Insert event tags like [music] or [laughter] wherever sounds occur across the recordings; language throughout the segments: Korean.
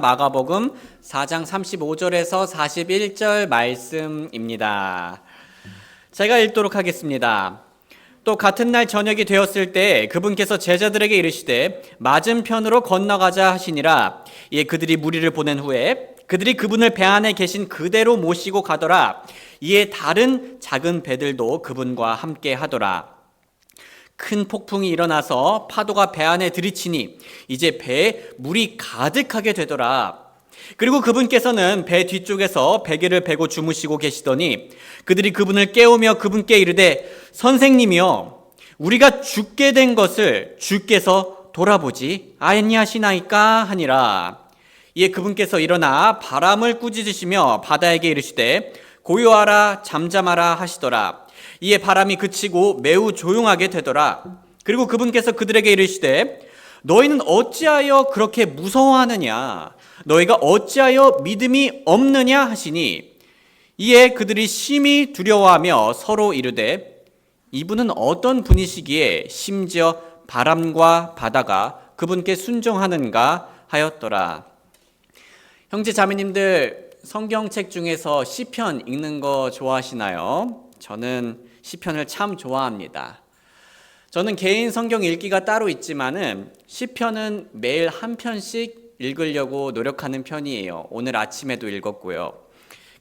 마가복음 4장 35절에서 41절 말씀입니다. 제가 읽도록 하겠습니다. 또 같은 날 저녁이 되었을 때 그분께서 제자들에게 이르시되 맞은편으로 건너가자 하시니라 이에 그들이 무리를 보낸 후에 그들이 그분을 배 안에 계신 그대로 모시고 가더라 이에 다른 작은 배들도 그분과 함께 하더라 큰 폭풍이 일어나서 파도가 배 안에 들이치니 이제 배에 물이 가득하게 되더라. 그리고 그분께서는 배 뒤쪽에서 베개를 베고 주무시고 계시더니 그들이 그분을 깨우며 그분께 이르되 선생님이여 우리가 죽게 된 것을 주께서 돌아보지 아니하시나이까 하니라. 이에 그분께서 일어나 바람을 꾸짖으시며 바다에게 이르시되 고요하라 잠잠하라 하시더라. 이에 바람이 그치고 매우 조용하게 되더라. 그리고 그분께서 그들에게 이르시되 너희는 어찌하여 그렇게 무서워하느냐? 너희가 어찌하여 믿음이 없느냐 하시니 이에 그들이 심히 두려워하며 서로 이르되 이분은 어떤 분이시기에 심지어 바람과 바다가 그분께 순종하는가 하였더라. 형제 자매님들 성경책 중에서 시편 읽는 거 좋아하시나요? 저는 시편을 참 좋아합니다. 저는 개인 성경 읽기가 따로 있지만은 시편은 매일 한 편씩 읽으려고 노력하는 편이에요. 오늘 아침에도 읽었고요.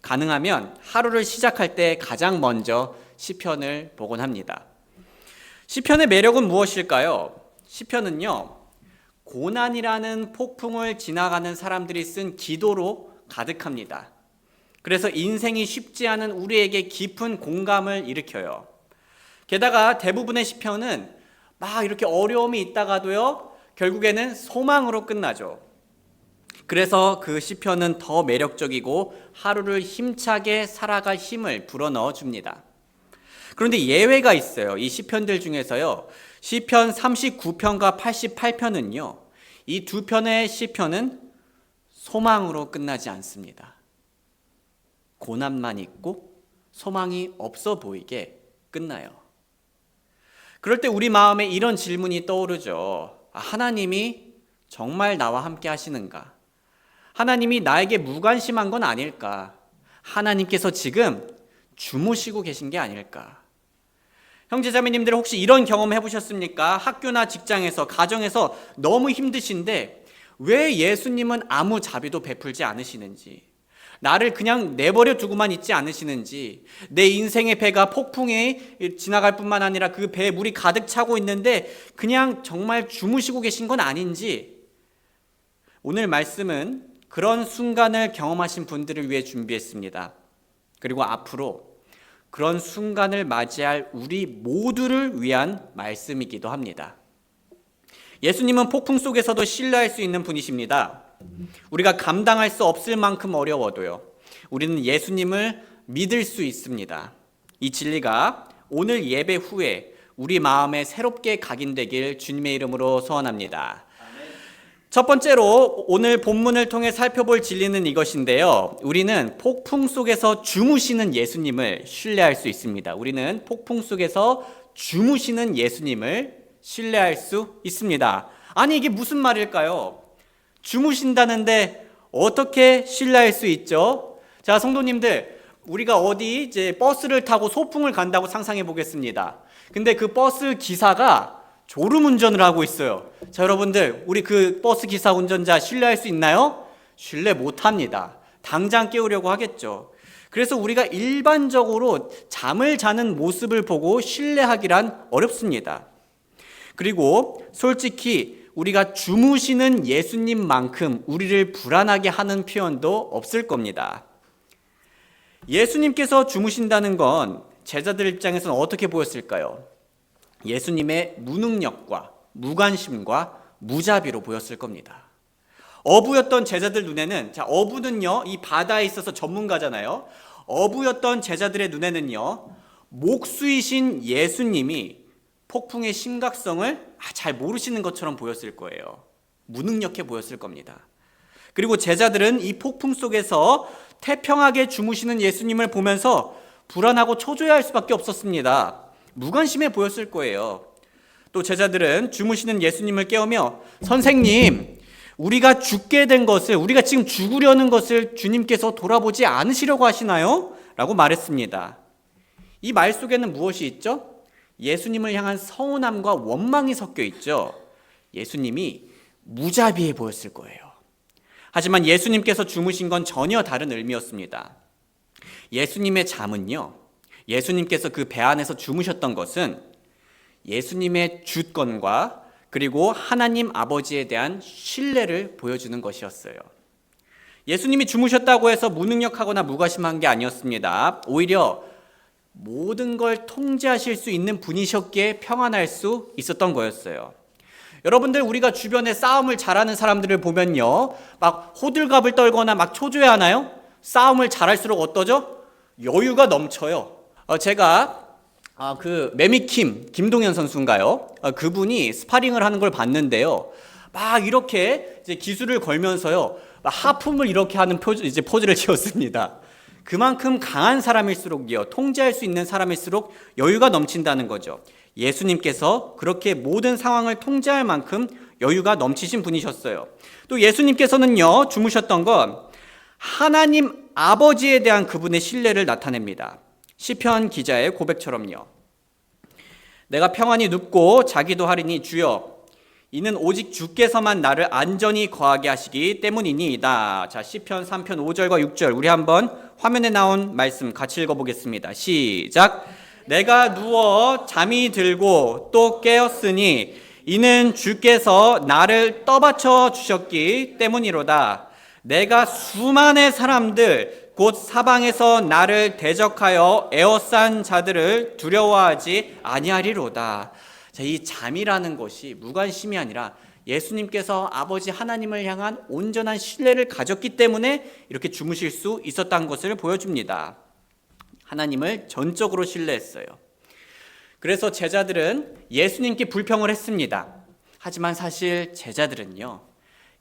가능하면 하루를 시작할 때 가장 먼저 시편을 보곤 합니다. 시편의 매력은 무엇일까요? 시편은요. 고난이라는 폭풍을 지나가는 사람들이 쓴 기도로 가득합니다. 그래서 인생이 쉽지 않은 우리에게 깊은 공감을 일으켜요. 게다가 대부분의 시편은 막 이렇게 어려움이 있다가도요, 결국에는 소망으로 끝나죠. 그래서 그 시편은 더 매력적이고 하루를 힘차게 살아갈 힘을 불어넣어 줍니다. 그런데 예외가 있어요. 이 시편들 중에서요. 시편 39편과 88편은요. 이 두 편의 시편은 소망으로 끝나지 않습니다. 고난만 있고 소망이 없어 보이게 끝나요. 그럴 때 우리 마음에 이런 질문이 떠오르죠. 아, 하나님이 정말 나와 함께 하시는가? 하나님이 나에게 무관심한 건 아닐까? 하나님께서 지금 주무시고 계신 게 아닐까? 형제자매님들 혹시 이런 경험 해보셨습니까? 학교나 직장에서, 가정에서 너무 힘드신데 왜 예수님은 아무 자비도 베풀지 않으시는지, 나를 그냥 내버려 두고만 있지 않으시는지, 내 인생의 배가 폭풍에 지나갈 뿐만 아니라 그 배에 물이 가득 차고 있는데 그냥 정말 주무시고 계신 건 아닌지, 오늘 말씀은 그런 순간을 경험하신 분들을 위해 준비했습니다. 그리고 앞으로 그런 순간을 맞이할 우리 모두를 위한 말씀이기도 합니다. 예수님은 폭풍 속에서도 신뢰할 수 있는 분이십니다. 우리가 감당할 수 없을 만큼 어려워도요. 우리는 예수님을 믿을 수 있습니다. 이 진리가 오늘 예배 후에 우리 마음에 새롭게 각인되길 주님의 이름으로 소원합니다. 첫 번째로 오늘 본문을 통해 살펴볼 진리는 이것인데요. 우리는 폭풍 속에서 주무시는 예수님을 신뢰할 수 있습니다. 우리는 폭풍 속에서 주무시는 예수님을 신뢰할 수 있습니다. 아니 이게 무슨 말일까요? 주무신다는데 어떻게 신뢰할 수 있죠? 자, 성도님들, 우리가 어디 이제 버스를 타고 소풍을 간다고 상상해 보겠습니다. 근데 그 버스 기사가 졸음 운전을 하고 있어요. 자, 여러분들, 우리 그 버스 기사 운전자 신뢰할 수 있나요? 신뢰 못 합니다. 당장 깨우려고 하겠죠. 그래서 우리가 일반적으로 잠을 자는 모습을 보고 신뢰하기란 어렵습니다. 그리고 솔직히 우리가 주무시는 예수님만큼 우리를 불안하게 하는 표현도 없을 겁니다. 예수님께서 주무신다는 건 제자들 입장에서는 어떻게 보였을까요? 예수님의 무능력과 무관심과 무자비로 보였을 겁니다. 어부였던 제자들 눈에는 자 어부는요 이 바다에 있어서 전문가잖아요. 어부였던 제자들의 눈에는요 목수이신 예수님이 폭풍의 심각성을 잘 모르시는 것처럼 보였을 거예요. 무능력해 보였을 겁니다. 그리고 제자들은 이 폭풍 속에서 태평하게 주무시는 예수님을 보면서 불안하고 초조해할 수밖에 없었습니다. 무관심해 보였을 거예요. 또 제자들은 주무시는 예수님을 깨우며 선생님, 우리가 죽게 된 것을, 우리가 지금 죽으려는 것을 주님께서 돌아보지 않으시려고 하시나요? 라고 말했습니다. 이 말 속에는 무엇이 있죠? 예수님을 향한 서운함과 원망이 섞여 있죠. 예수님이 무자비해 보였을 거예요. 하지만 예수님께서 주무신 건 전혀 다른 의미였습니다. 예수님의 잠은요, 예수님께서 그 배 안에서 주무셨던 것은 예수님의 주권과 그리고 하나님 아버지에 대한 신뢰를 보여주는 것이었어요. 예수님이 주무셨다고 해서 무능력하거나 무관심한 게 아니었습니다. 오히려 모든 걸 통제하실 수 있는 분이셨기에 평안할 수 있었던 거였어요. 여러분들 우리가 주변에 싸움을 잘하는 사람들을 보면요. 막 호들갑을 떨거나 막 초조해하나요? 싸움을 잘할수록 어떠죠? 여유가 넘쳐요. 어, 제가 아, 그 매미킴 김동현 선수인가요? 아, 그분이 스파링을 하는 걸 봤는데요. 막 이렇게 이제 기술을 걸면서요. 막 하품을 이렇게 하는 포즈, 이제 포즈를 [laughs] 지었습니다. 그만큼 강한 사람일수록요. 통제할 수 있는 사람일수록 여유가 넘친다는 거죠. 예수님께서 그렇게 모든 상황을 통제할 만큼 여유가 넘치신 분이셨어요. 또 예수님께서는요. 주무셨던 건 하나님 아버지에 대한 그분의 신뢰를 나타냅니다. 시편 기자의 고백처럼요. 내가 평안히 눕고 자기도 하리니 주여 이는 오직 주께서만 나를 안전히 거하게 하시기 때문이니이다. 자, 시편 3편 5절과 6절 우리 한번 화면에 나온 말씀 같이 읽어 보겠습니다. 시작. 내가 누워 잠이 들고 또 깨었으니 이는 주께서 나를 떠받쳐 주셨기 때문이로다. 내가 수많은 사람들 곧 사방에서 나를 대적하여 에워싼 자들을 두려워하지 아니하리로다. 자, 이 잠이라는 것이 무관심이 아니라 예수님께서 아버지 하나님을 향한 온전한 신뢰를 가졌기 때문에 이렇게 주무실 수 있었다는 것을 보여줍니다. 하나님을 전적으로 신뢰했어요. 그래서 제자들은 예수님께 불평을 했습니다. 하지만 사실 제자들은요,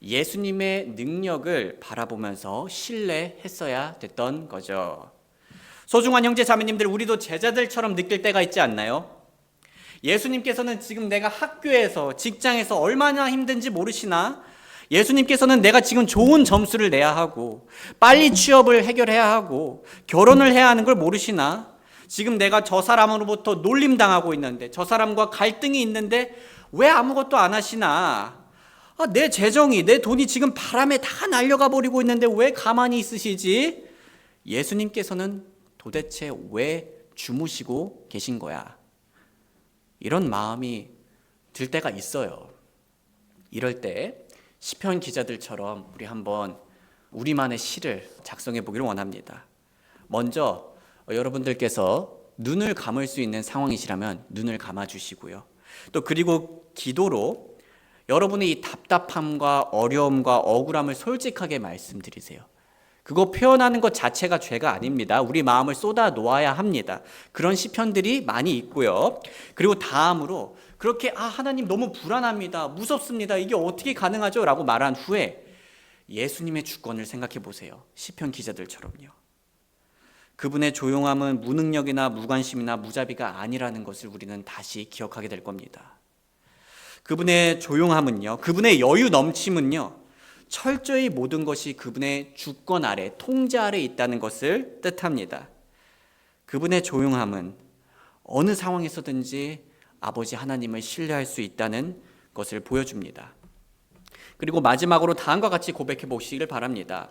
예수님의 능력을 바라보면서 신뢰했어야 됐던 거죠. 소중한 형제 자매님들, 우리도 제자들처럼 느낄 때가 있지 않나요? 예수님께서는 지금 내가 학교에서, 직장에서 얼마나 힘든지 모르시나? 예수님께서는 내가 지금 좋은 점수를 내야 하고, 빨리 취업을 해결해야 하고, 결혼을 해야 하는 걸 모르시나? 지금 내가 저 사람으로부터 놀림 당하고 있는데, 저 사람과 갈등이 있는데, 왜 아무것도 안 하시나? 아, 내 재정이, 내 돈이 지금 바람에 다 날려가 버리고 있는데 왜 가만히 있으시지? 예수님께서는 도대체 왜 주무시고 계신 거야? 이런 마음이 들 때가 있어요. 이럴 때 시편 기자들처럼 우리 한번 우리만의 시를 작성해 보기를 원합니다. 먼저 여러분들께서 눈을 감을 수 있는 상황이시라면 눈을 감아 주시고요. 또 그리고 기도로 여러분의 이 답답함과 어려움과 억울함을 솔직하게 말씀드리세요. 그거 표현하는 것 자체가 죄가 아닙니다. 우리 마음을 쏟아 놓아야 합니다. 그런 시편들이 많이 있고요. 그리고 다음으로 그렇게 아 하나님 너무 불안합니다. 무섭습니다. 이게 어떻게 가능하죠? 라고 말한 후에 예수님의 주권을 생각해 보세요. 시편 기자들처럼요. 그분의 조용함은 무능력이나 무관심이나 무자비가 아니라는 것을 우리는 다시 기억하게 될 겁니다. 그분의 조용함은요, 그분의 여유 넘침은요, 철저히 모든 것이 그분의 주권 아래, 통제 아래 있다는 것을 뜻합니다. 그분의 조용함은 어느 상황에서든지 아버지 하나님을 신뢰할 수 있다는 것을 보여줍니다. 그리고 마지막으로 다음과 같이 고백해 보시기를 바랍니다.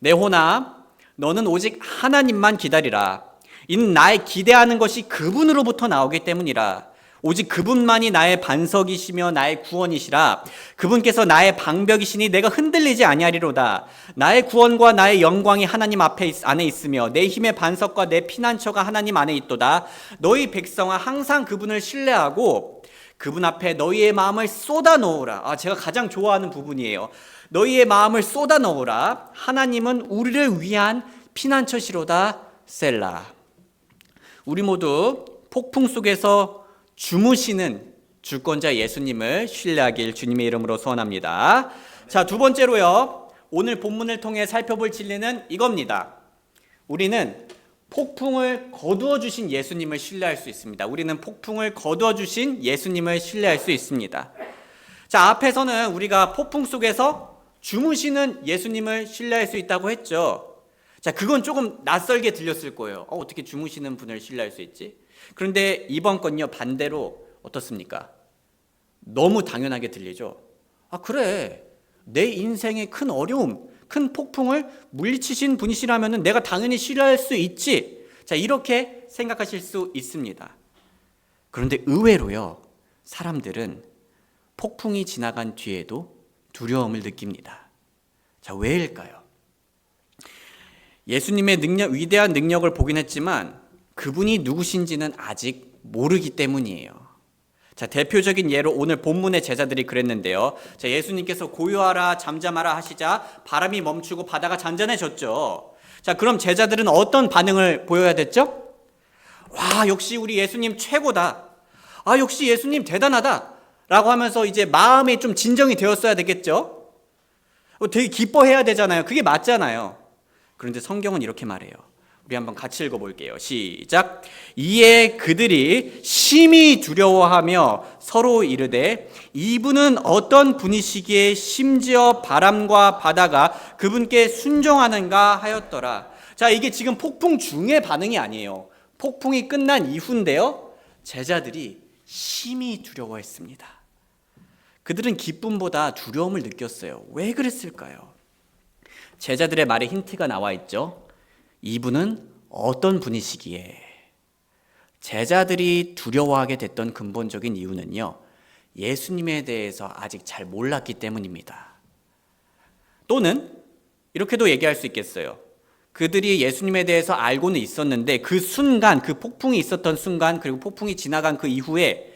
내 호나, 너는 오직 하나님만 기다리라. 이는 나의 기대하는 것이 그분으로부터 나오기 때문이라. 오직 그분만이 나의 반석이시며 나의 구원이시라. 그분께서 나의 방벽이시니 내가 흔들리지 아니하리로다. 나의 구원과 나의 영광이 하나님 앞에 있, 안에 있으며 내 힘의 반석과 내 피난처가 하나님 안에 있도다. 너희 백성아 항상 그분을 신뢰하고 그분 앞에 너희의 마음을 쏟아 놓으라. 아, 제가 가장 좋아하는 부분이에요. 너희의 마음을 쏟아 넣으라. 하나님은 우리를 위한 피난처시로다. 셀라. 우리 모두 폭풍 속에서 주무시는 주권자 예수님을 신뢰하길 주님의 이름으로 소원합니다. 자, 두 번째로요. 오늘 본문을 통해 살펴볼 진리는 이겁니다. 우리는 폭풍을 거두어 주신 예수님을 신뢰할 수 있습니다. 우리는 폭풍을 거두어 주신 예수님을 신뢰할 수 있습니다. 자, 앞에서는 우리가 폭풍 속에서 주무시는 예수님을 신뢰할 수 있다고 했죠. 자, 그건 조금 낯설게 들렸을 거예요. 어, 어떻게 주무시는 분을 신뢰할 수 있지? 그런데 이번 건요, 반대로 어떻습니까? 너무 당연하게 들리죠. 아, 그래. 내 인생의 큰 어려움, 큰 폭풍을 물리치신 분이시라면 내가 당연히 신뢰할 수 있지. 자, 이렇게 생각하실 수 있습니다. 그런데 의외로요, 사람들은 폭풍이 지나간 뒤에도 두려움을 느낍니다. 자, 왜일까요? 예수님의 능력, 위대한 능력을 보긴 했지만 그분이 누구신지는 아직 모르기 때문이에요. 자, 대표적인 예로 오늘 본문의 제자들이 그랬는데요. 자, 예수님께서 고요하라, 잠잠하라 하시자 바람이 멈추고 바다가 잔잔해졌죠. 자, 그럼 제자들은 어떤 반응을 보여야 됐죠? 와, 역시 우리 예수님 최고다. 아, 역시 예수님 대단하다. 라고 하면서 이제 마음이 좀 진정이 되었어야 되겠죠? 어, 되게 기뻐해야 되잖아요. 그게 맞잖아요. 그런데 성경은 이렇게 말해요. 우리 한번 같이 읽어볼게요. 시작. 이에 그들이 심히 두려워하며 서로 이르되 이분은 어떤 분이시기에 심지어 바람과 바다가 그분께 순종하는가 하였더라. 자, 이게 지금 폭풍 중의 반응이 아니에요. 폭풍이 끝난 이후인데요. 제자들이 심히 두려워했습니다. 그들은 기쁨보다 두려움을 느꼈어요. 왜 그랬을까요? 제자들의 말에 힌트가 나와 있죠. 이분은 어떤 분이시기에 제자들이 두려워하게 됐던 근본적인 이유는요. 예수님에 대해서 아직 잘 몰랐기 때문입니다. 또는 이렇게도 얘기할 수 있겠어요. 그들이 예수님에 대해서 알고는 있었는데 그 순간, 그 폭풍이 있었던 순간, 그리고 폭풍이 지나간 그 이후에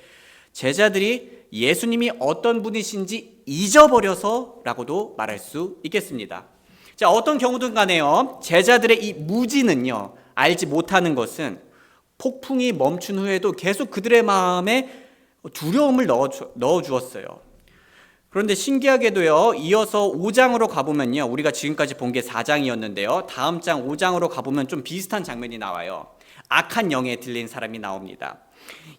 제자들이 예수님이 어떤 분이신지 잊어버려서라고도 말할 수 있겠습니다. 자, 어떤 경우든 간에요. 제자들의 이 무지는요, 알지 못하는 것은 폭풍이 멈춘 후에도 계속 그들의 마음에 두려움을 넣어, 넣어 주었어요. 그런데 신기하게도요, 이어서 5장으로 가보면요, 우리가 지금까지 본 게 4장이었는데요, 다음 장 5장으로 가보면 좀 비슷한 장면이 나와요. 악한 영에 들린 사람이 나옵니다.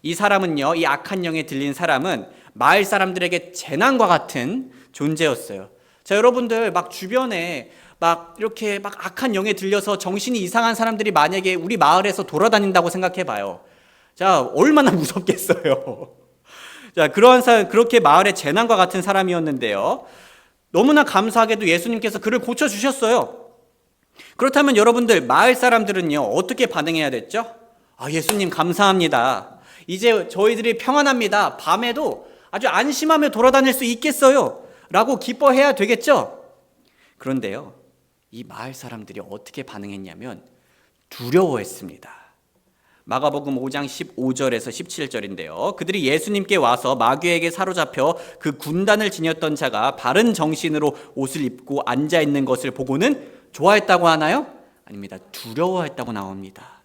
이 사람은요, 이 악한 영에 들린 사람은 마을 사람들에게 재난과 같은 존재였어요. 자, 여러분들 막 주변에 막 이렇게 막 악한 영에 들려서 정신이 이상한 사람들이 만약에 우리 마을에서 돌아다닌다고 생각해 봐요. 자, 얼마나 [laughs] 무섭겠어요. 자, 그러한 사람, 그렇게 마을의 재난과 같은 사람이었는데요. 너무나 감사하게도 예수님께서 그를 고쳐주셨어요. 그렇다면 여러분들, 마을 사람들은요, 어떻게 반응해야 됐죠? 아, 예수님 감사합니다. 이제 저희들이 평안합니다. 밤에도 아주 안심하며 돌아다닐 수 있겠어요. 라고 기뻐해야 되겠죠? 그런데요, 이 마을 사람들이 어떻게 반응했냐면 두려워했습니다. 마가복음 5장 15절에서 17절인데요. 그들이 예수님께 와서 마귀에게 사로잡혀 그 군단을 지녔던 자가 바른 정신으로 옷을 입고 앉아 있는 것을 보고는 좋아했다고 하나요? 아닙니다. 두려워했다고 나옵니다.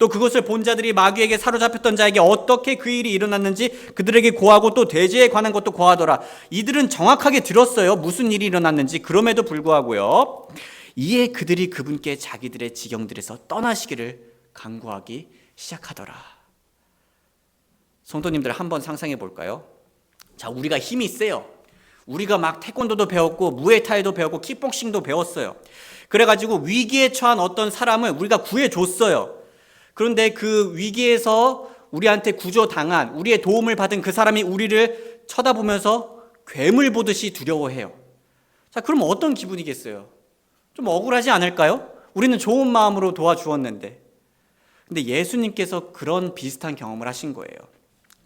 또 그것을 본 자들이 마귀에게 사로잡혔던 자에게 어떻게 그 일이 일어났는지 그들에게 고하고 또 대지에 관한 것도 고하더라. 이들은 정확하게 들었어요. 무슨 일이 일어났는지. 그럼에도 불구하고요. 이에 그들이 그분께 자기들의 지경들에서 떠나시기를 강구하기 시작하더라. 성도님들 한번 상상해 볼까요? 자, 우리가 힘이 세요. 우리가 막 태권도도 배웠고 무에타이도 배웠고 킥복싱도 배웠어요. 그래가지고 위기에 처한 어떤 사람을 우리가 구해줬어요. 그런데 그 위기에서 우리한테 구조당한 우리의 도움을 받은 그 사람이 우리를 쳐다보면서 괴물 보듯이 두려워해요. 자, 그럼 어떤 기분이겠어요? 좀 억울하지 않을까요? 우리는 좋은 마음으로 도와주었는데. 근데 예수님께서 그런 비슷한 경험을 하신 거예요.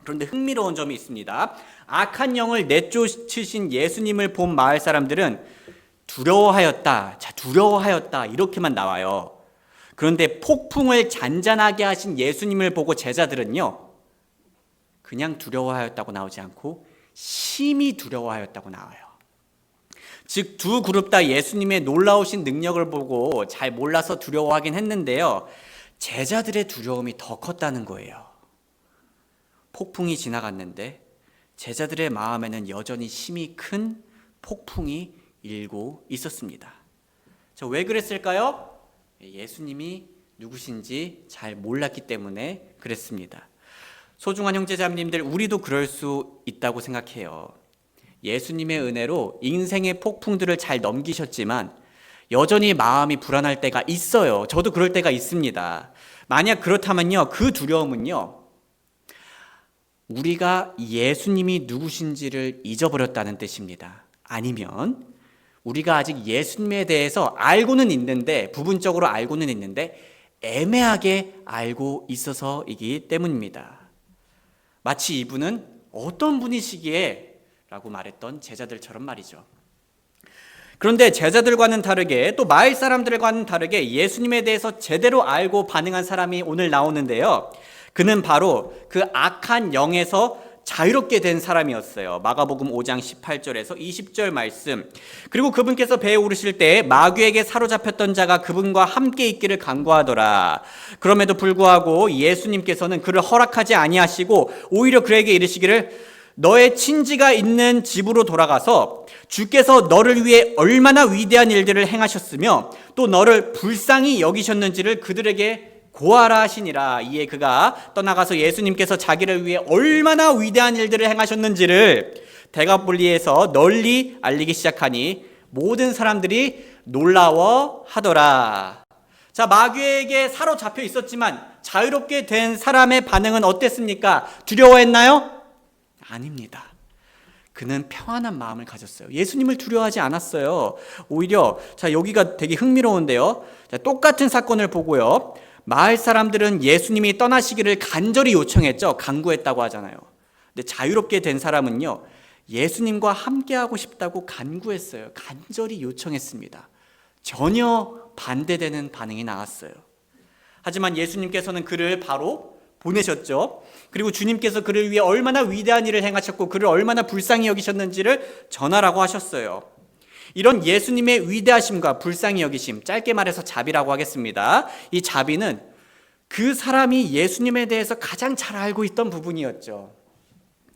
그런데 흥미로운 점이 있습니다. 악한 영을 내쫓으신 예수님을 본 마을 사람들은 두려워하였다. 자, 두려워하였다. 이렇게만 나와요. 그런데 폭풍을 잔잔하게 하신 예수님을 보고 제자들은요. 그냥 두려워하였다고 나오지 않고 심히 두려워하였다고 나와요. 즉, 두 그룹 다 예수님의 놀라우신 능력을 보고 잘 몰라서 두려워하긴 했는데요. 제자들의 두려움이 더 컸다는 거예요. 폭풍이 지나갔는데 제자들의 마음에는 여전히 심히 큰 폭풍이 일고 있었습니다. 자, 왜 그랬을까요? 예수님이 누구신지 잘 몰랐기 때문에 그랬습니다. 소중한 형제자매님들, 우리도 그럴 수 있다고 생각해요. 예수님의 은혜로 인생의 폭풍들을 잘 넘기셨지만 여전히 마음이 불안할 때가 있어요. 저도 그럴 때가 있습니다. 만약 그렇다면요, 그 두려움은요, 우리가 예수님이 누구신지를 잊어버렸다는 뜻입니다. 아니면 우리가 아직 예수님에 대해서 알고는 있는데, 부분적으로 알고는 있는데, 애매하게 알고 있어서이기 때문입니다. 마치 이분은 어떤 분이시기에 라고 말했던 제자들처럼 말이죠. 그런데 제자들과는 다르게 또 마을 사람들과는 다르게 예수님에 대해서 제대로 알고 반응한 사람이 오늘 나오는데요. 그는 바로 그 악한 영에서 자유롭게 된 사람이었어요. 마가복음 5장 18절에서 20절 말씀. 그리고 그분께서 배에 오르실 때 마귀에게 사로잡혔던 자가 그분과 함께 있기를 간구하더라. 그럼에도 불구하고 예수님께서는 그를 허락하지 아니하시고 오히려 그에게 이르시기를 너의 친지가 있는 집으로 돌아가서 주께서 너를 위해 얼마나 위대한 일들을 행하셨으며 또 너를 불쌍히 여기셨는지를 그들에게 고하라 하시니라. 이에 그가 떠나가서 예수님께서 자기를 위해 얼마나 위대한 일들을 행하셨는지를 대가볼리에서 널리 알리기 시작하니 모든 사람들이 놀라워 하더라. 자, 마귀에게 사로잡혀 있었지만 자유롭게 된 사람의 반응은 어땠습니까? 두려워했나요? 아닙니다. 그는 평안한 마음을 가졌어요. 예수님을 두려워하지 않았어요. 오히려 자 여기가 되게 흥미로운데요. 자, 똑같은 사건을 보고요. 마을 사람들은 예수님이 떠나시기를 간절히 요청했죠. 간구했다고 하잖아요. 근데 자유롭게 된 사람은요. 예수님과 함께하고 싶다고 간구했어요. 간절히 요청했습니다. 전혀 반대되는 반응이 나왔어요. 하지만 예수님께서는 그를 바로 보내셨죠. 그리고 주님께서 그를 위해 얼마나 위대한 일을 행하셨고 그를 얼마나 불쌍히 여기셨는지를 전하라고 하셨어요. 이런 예수님의 위대하심과 불쌍히 여기심, 짧게 말해서 자비라고 하겠습니다. 이 자비는 그 사람이 예수님에 대해서 가장 잘 알고 있던 부분이었죠.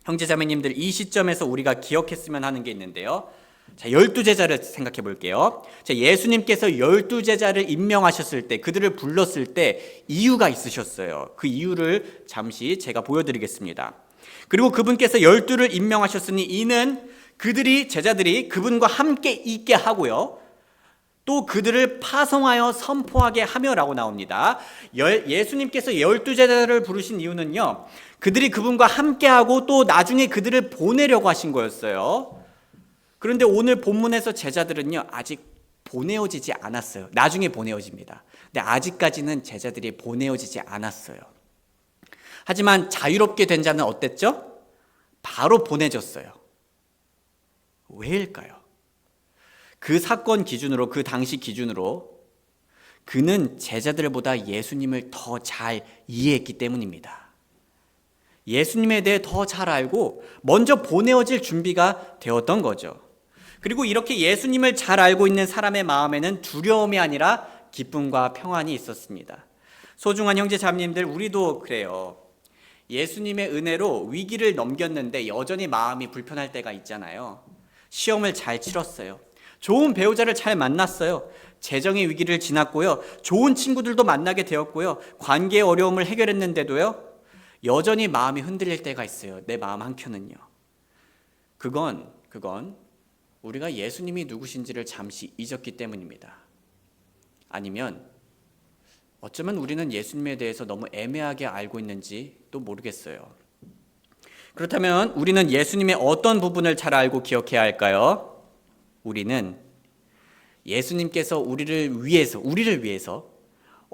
형제자매님들 이 시점에서 우리가 기억했으면 하는 게 있는데요. 자, 열두 제자를 생각해 볼게요. 자, 예수님께서 열두 제자를 임명하셨을 때, 그들을 불렀을 때 이유가 있으셨어요. 그 이유를 잠시 제가 보여드리겠습니다. 그리고 그분께서 열두를 임명하셨으니 이는 그들이 제자들이 그분과 함께 있게 하고요. 또 그들을 파송하여 선포하게 하며라고 나옵니다. 예수님께서 열두 제자를 부르신 이유는요. 그들이 그분과 함께하고 또 나중에 그들을 보내려고 하신 거였어요. 그런데 오늘 본문에서 제자들은요, 아직 보내어지지 않았어요. 나중에 보내어집니다. 근데 아직까지는 제자들이 보내어지지 않았어요. 하지만 자유롭게 된 자는 어땠죠? 바로 보내졌어요. 왜일까요? 그 사건 기준으로, 그 당시 기준으로 그는 제자들보다 예수님을 더 잘 이해했기 때문입니다. 예수님에 대해 더 잘 알고 먼저 보내어질 준비가 되었던 거죠. 그리고 이렇게 예수님을 잘 알고 있는 사람의 마음에는 두려움이 아니라 기쁨과 평안이 있었습니다. 소중한 형제 자매님들 우리도 그래요. 예수님의 은혜로 위기를 넘겼는데 여전히 마음이 불편할 때가 있잖아요. 시험을 잘 치렀어요. 좋은 배우자를 잘 만났어요. 재정의 위기를 지났고요. 좋은 친구들도 만나게 되었고요. 관계의 어려움을 해결했는데도요. 여전히 마음이 흔들릴 때가 있어요. 내 마음 한켠은요. 그건 그건 우리가 예수님이 누구신지를 잠시 잊었기 때문입니다. 아니면 어쩌면 우리는 예수님에 대해서 너무 애매하게 알고 있는지 또 모르겠어요. 그렇다면 우리는 예수님의 어떤 부분을 잘 알고 기억해야 할까요? 우리는 예수님께서 우리를 위해서, 우리를 위해서,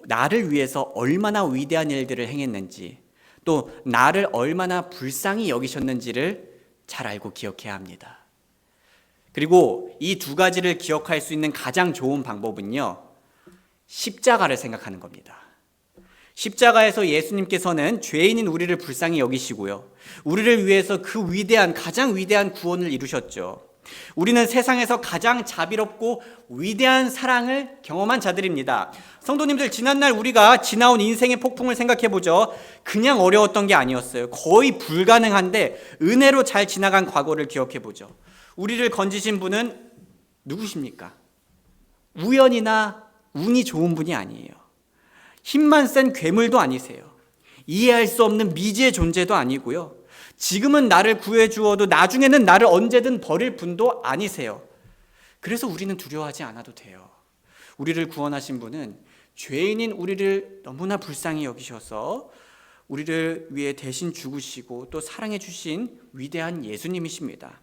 나를 위해서 얼마나 위대한 일들을 행했는지, 또 나를 얼마나 불쌍히 여기셨는지를 잘 알고 기억해야 합니다. 그리고 이 두 가지를 기억할 수 있는 가장 좋은 방법은요, 십자가를 생각하는 겁니다. 십자가에서 예수님께서는 죄인인 우리를 불쌍히 여기시고요. 우리를 위해서 그 위대한, 가장 위대한 구원을 이루셨죠. 우리는 세상에서 가장 자비롭고 위대한 사랑을 경험한 자들입니다. 성도님들, 지난날 우리가 지나온 인생의 폭풍을 생각해 보죠. 그냥 어려웠던 게 아니었어요. 거의 불가능한데 은혜로 잘 지나간 과거를 기억해 보죠. 우리를 건지신 분은 누구십니까? 우연이나 운이 좋은 분이 아니에요. 힘만 센 괴물도 아니세요. 이해할 수 없는 미지의 존재도 아니고요. 지금은 나를 구해 주어도 나중에는 나를 언제든 버릴 분도 아니세요. 그래서 우리는 두려워하지 않아도 돼요. 우리를 구원하신 분은 죄인인 우리를 너무나 불쌍히 여기셔서 우리를 위해 대신 죽으시고 또 사랑해 주신 위대한 예수님이십니다.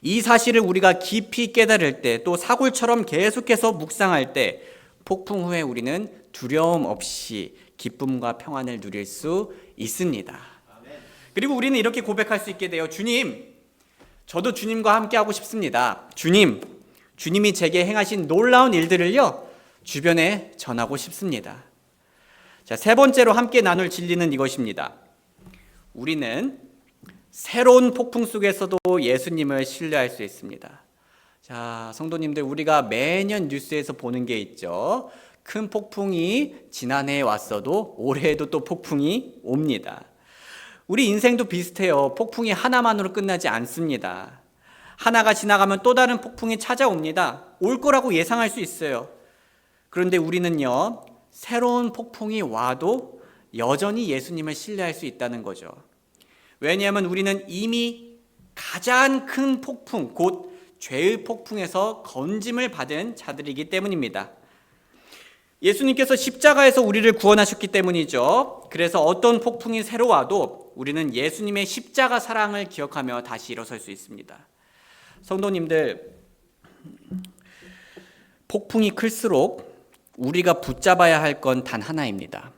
이 사실을 우리가 깊이 깨달을 때 또 사골처럼 계속해서 묵상할 때 폭풍 후에 우리는 두려움 없이 기쁨과 평안을 누릴 수 있습니다. 그리고 우리는 이렇게 고백할 수 있게 돼요. 주님, 저도 주님과 함께 하고 싶습니다. 주님, 주님이 제게 행하신 놀라운 일들을요, 주변에 전하고 싶습니다. 자, 세 번째로 함께 나눌 진리는 이것입니다. 우리는 새로운 폭풍 속에서도 예수님을 신뢰할 수 있습니다. 자, 성도님들, 우리가 매년 뉴스에서 보는 게 있죠. 큰 폭풍이 지난해에 왔어도 올해에도 또 폭풍이 옵니다. 우리 인생도 비슷해요. 폭풍이 하나만으로 끝나지 않습니다. 하나가 지나가면 또 다른 폭풍이 찾아옵니다. 올 거라고 예상할 수 있어요. 그런데 우리는요, 새로운 폭풍이 와도 여전히 예수님을 신뢰할 수 있다는 거죠. 왜냐하면 우리는 이미 가장 큰 폭풍, 곧 죄의 폭풍에서 건짐을 받은 자들이기 때문입니다. 예수님께서 십자가에서 우리를 구원하셨기 때문이죠. 그래서 어떤 폭풍이 새로 와도 우리는 예수님의 십자가 사랑을 기억하며 다시 일어설 수 있습니다. 성도님들, 폭풍이 클수록 우리가 붙잡아야 할 건 단 하나입니다.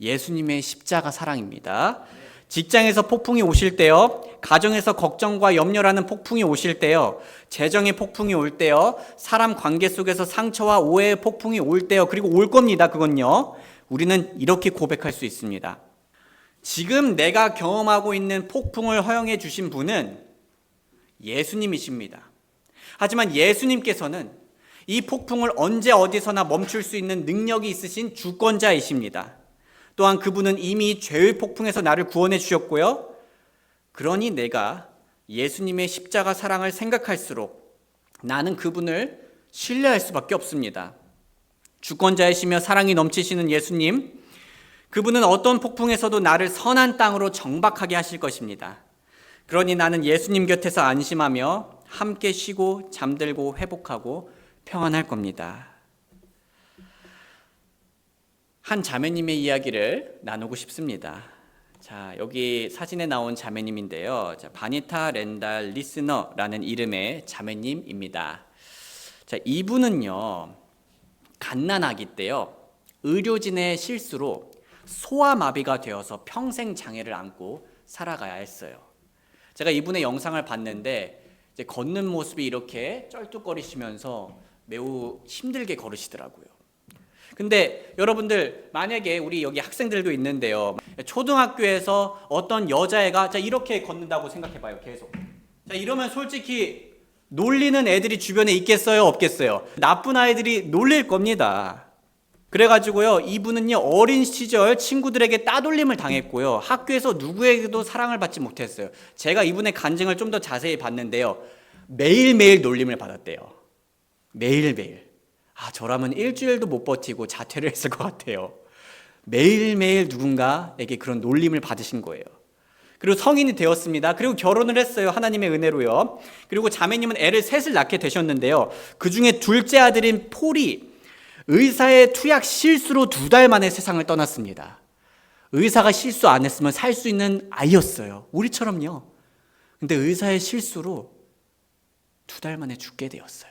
예수님의 십자가 사랑입니다. 직장에서 폭풍이 오실 때요, 가정에서 걱정과 염려라는 폭풍이 오실 때요, 재정의 폭풍이 올 때요, 사람 관계 속에서 상처와 오해의 폭풍이 올 때요, 그리고 올 겁니다, 그건요. 우리는 이렇게 고백할 수 있습니다. 지금 내가 경험하고 있는 폭풍을 허용해 주신 분은 예수님이십니다. 하지만 예수님께서는 이 폭풍을 언제 어디서나 멈출 수 있는 능력이 있으신 주권자이십니다. 또한 그분은 이미 죄의 폭풍에서 나를 구원해 주셨고요. 그러니 내가 예수님의 십자가 사랑을 생각할수록 나는 그분을 신뢰할 수밖에 없습니다. 주권자이시며 사랑이 넘치시는 예수님, 그분은 어떤 폭풍에서도 나를 선한 땅으로 정박하게 하실 것입니다. 그러니 나는 예수님 곁에서 안심하며 함께 쉬고 잠들고 회복하고 평안할 겁니다. 한 자매님의 이야기를 나누고 싶습니다. 자, 여기 사진에 나온 자매님인데요. 자, 바니타 렌달 리스너라는 이름의 자매님입니다. 자, 이분은요, 갓난아기 때요, 의료진의 실수로 소아마비가 되어서 평생 장애를 안고 살아가야 했어요. 제가 이분의 영상을 봤는데, 이제 걷는 모습이 이렇게 쩔뚝거리시면서 매우 힘들게 걸으시더라고요. 근데 여러분들 만약에 우리 여기 학생들도 있는데요. 초등학교에서 어떤 여자애가 자 이렇게 걷는다고 생각해 봐요. 계속. 자 이러면 솔직히 놀리는 애들이 주변에 있겠어요, 없겠어요? 나쁜 아이들이 놀릴 겁니다. 그래가지고요, 이분은요, 어린 시절 친구들에게 따돌림을 당했고요, 학교에서 누구에게도 사랑을 받지 못했어요. 제가 이분의 간증을 좀 더 자세히 봤는데요, 매일매일 놀림을 받았대요. 매일매일. 아, 저라면 일주일도 못 버티고 자퇴를 [laughs] 했을 것 같아요. 매일매일 누군가에게 그런 놀림을 받으신 거예요. 그리고 성인이 되었습니다. 그리고 결혼을 했어요. 하나님의 은혜로요. 그리고 자매님은 애를 셋을 낳게 되셨는데요. 그 중에 둘째 아들인 폴이 의사의 투약 실수로 두 달 만에 세상을 떠났습니다. 의사가 실수 안 했으면 살 수 있는 아이였어요. 우리처럼요. 근데 의사의 실수로 두 달 만에 죽게 되었어요.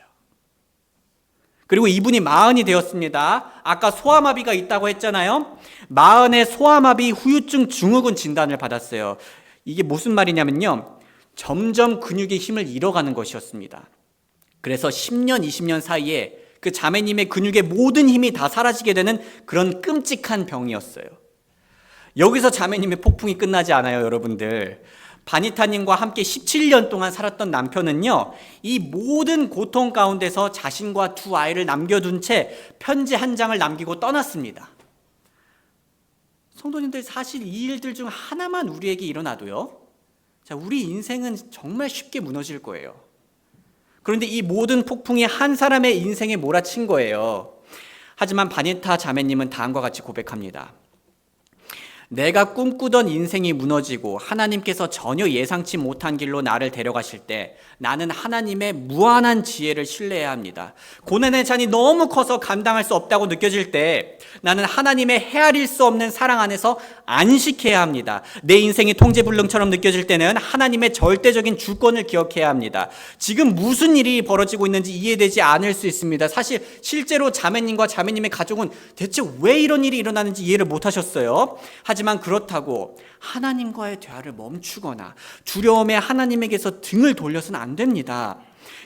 그리고 이분이 마흔이 되었습니다. 아까 소아마비가 있다고 했잖아요. 마흔의 소아마비 후유증 증후군 진단을 받았어요. 이게 무슨 말이냐면요. 점점 근육의 힘을 잃어가는 것이었습니다. 그래서 10년, 20년 사이에 그 자매님의 근육의 모든 힘이 다 사라지게 되는 그런 끔찍한 병이었어요. 여기서 자매님의 폭풍이 끝나지 않아요, 여러분들. 바니타님과 함께 17년 동안 살았던 남편은요, 이 모든 고통 가운데서 자신과 두 아이를 남겨둔 채 편지 한 장을 남기고 떠났습니다. 성도님들 사실 이 일들 중 하나만 우리에게 일어나도요, 자, 우리 인생은 정말 쉽게 무너질 거예요. 그런데 이 모든 폭풍이 한 사람의 인생에 몰아친 거예요. 하지만 바니타 자매님은 다음과 같이 고백합니다. 내가 꿈꾸던 인생이 무너지고 하나님께서 전혀 예상치 못한 길로 나를 데려가실 때 나는 하나님의 무한한 지혜를 신뢰해야 합니다. 고난의 잔이 너무 커서 감당할 수 없다고 느껴질 때 나는 하나님의 헤아릴 수 없는 사랑 안에서 안식해야 합니다. 내 인생이 통제불능처럼 느껴질 때는 하나님의 절대적인 주권을 기억해야 합니다. 지금 무슨 일이 벌어지고 있는지 이해되지 않을 수 있습니다. 사실 실제로 자매님과 자매님의 가족은 대체 왜 이런 일이 일어나는지 이해를 못 하셨어요. 하지만 그렇다고 하나님과의 대화를 멈추거나 두려움에 하나님에게서 등을 돌려서는 안 됩니다.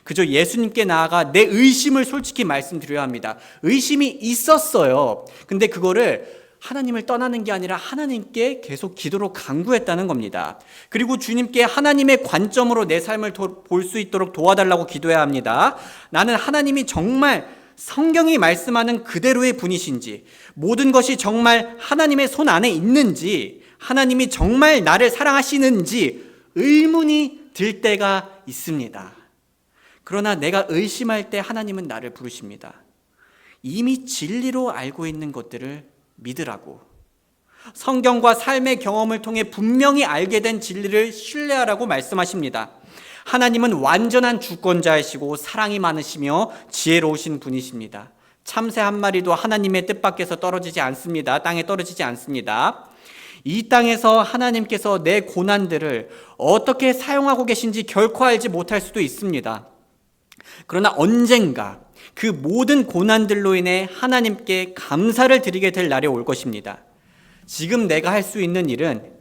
그저 예수님께 나아가 내 의심을 솔직히 말씀드려야 합니다. 의심이 있었어요. 근데 그거를 하나님을 떠나는 게 아니라 하나님께 계속 기도로 강구했다는 겁니다. 그리고 주님께 하나님의 관점으로 내 삶을 볼 수 있도록 도와달라고 기도해야 합니다. 나는 하나님이 정말 성경이 말씀하는 그대로의 분이신지, 모든 것이 정말 하나님의 손 안에 있는지, 하나님이 정말 나를 사랑하시는지 의문이 들 때가 있습니다. 그러나 내가 의심할 때 하나님은 나를 부르십니다. 이미 진리로 알고 있는 것들을 믿으라고. 성경과 삶의 경험을 통해 분명히 알게 된 진리를 신뢰하라고 말씀하십니다. 하나님은 완전한 주권자이시고 사랑이 많으시며 지혜로우신 분이십니다. 참새 한 마리도 하나님의 뜻 밖에서 떨어지지 않습니다. 땅에 떨어지지 않습니다. 이 땅에서 하나님께서 내 고난들을 어떻게 사용하고 계신지 결코 알지 못할 수도 있습니다. 그러나 언젠가 그 모든 고난들로 인해 하나님께 감사를 드리게 될 날이 올 것입니다. 지금 내가 할 수 있는 일은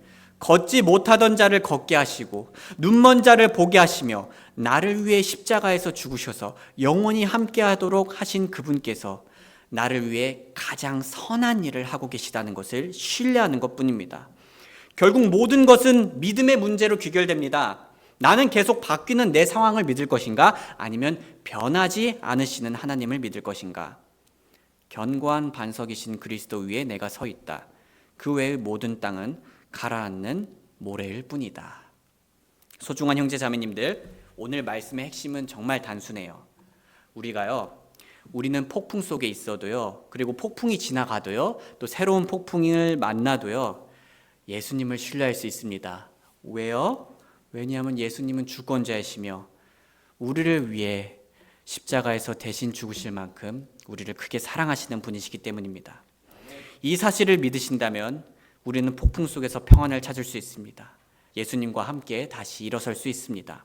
걷지 못하던 자를 걷게 하시고 눈먼 자를 보게 하시며 나를 위해 십자가에서 죽으셔서 영원히 함께 하도록 하신 그분께서 나를 위해 가장 선한 일을 하고 계시다는 것을 신뢰하는 것 뿐입니다. 결국 모든 것은 믿음의 문제로 귀결됩니다. 나는 계속 바뀌는 내 상황을 믿을 것인가? 아니면 변하지 않으시는 하나님을 믿을 것인가? 견고한 반석이신 그리스도 위에 내가 서 있다. 그 외의 모든 땅은 가라앉는 모래일 뿐이다. 소중한 형제 자매님들, 오늘 말씀의 핵심은 정말 단순해요. 우리가요, 우리는 폭풍 속에 있어도요, 그리고 폭풍이 지나가도요, 또 새로운 폭풍을 만나도요, 예수님을 신뢰할 수 있습니다. 왜요? 왜냐하면 예수님은 주권자이시며 우리를 위해 십자가에서 대신 죽으실 만큼 우리를 크게 사랑하시는 분이시기 때문입니다. 이 사실을 믿으신다면 우리는 폭풍 속에서 평안을 찾을 수 있습니다. 예수님과 함께 다시 일어설 수 있습니다.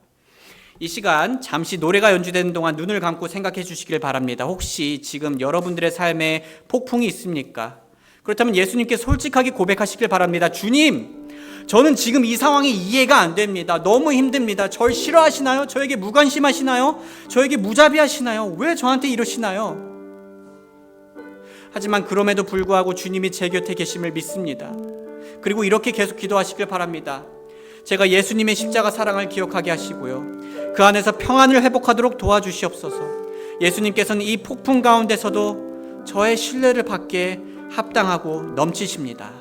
이 시간 잠시 노래가 연주되는 동안 눈을 감고 생각해 주시길 바랍니다. 혹시 지금 여러분들의 삶에 폭풍이 있습니까? 그렇다면 예수님께 솔직하게 고백하시길 바랍니다. 주님, 저는 지금 이 상황이 이해가 안 됩니다. 너무 힘듭니다. 절 싫어하시나요? 저에게 무관심하시나요? 저에게 무자비하시나요? 왜 저한테 이러시나요? 하지만 그럼에도 불구하고 주님이 제 곁에 계심을 믿습니다. 그리고 이렇게 계속 기도하시길 바랍니다. 제가 예수님의 십자가 사랑을 기억하게 하시고요. 그 안에서 평안을 회복하도록 도와주시옵소서. 예수님께서는 이 폭풍 가운데서도 저의 신뢰를 받게 합당하고 넘치십니다.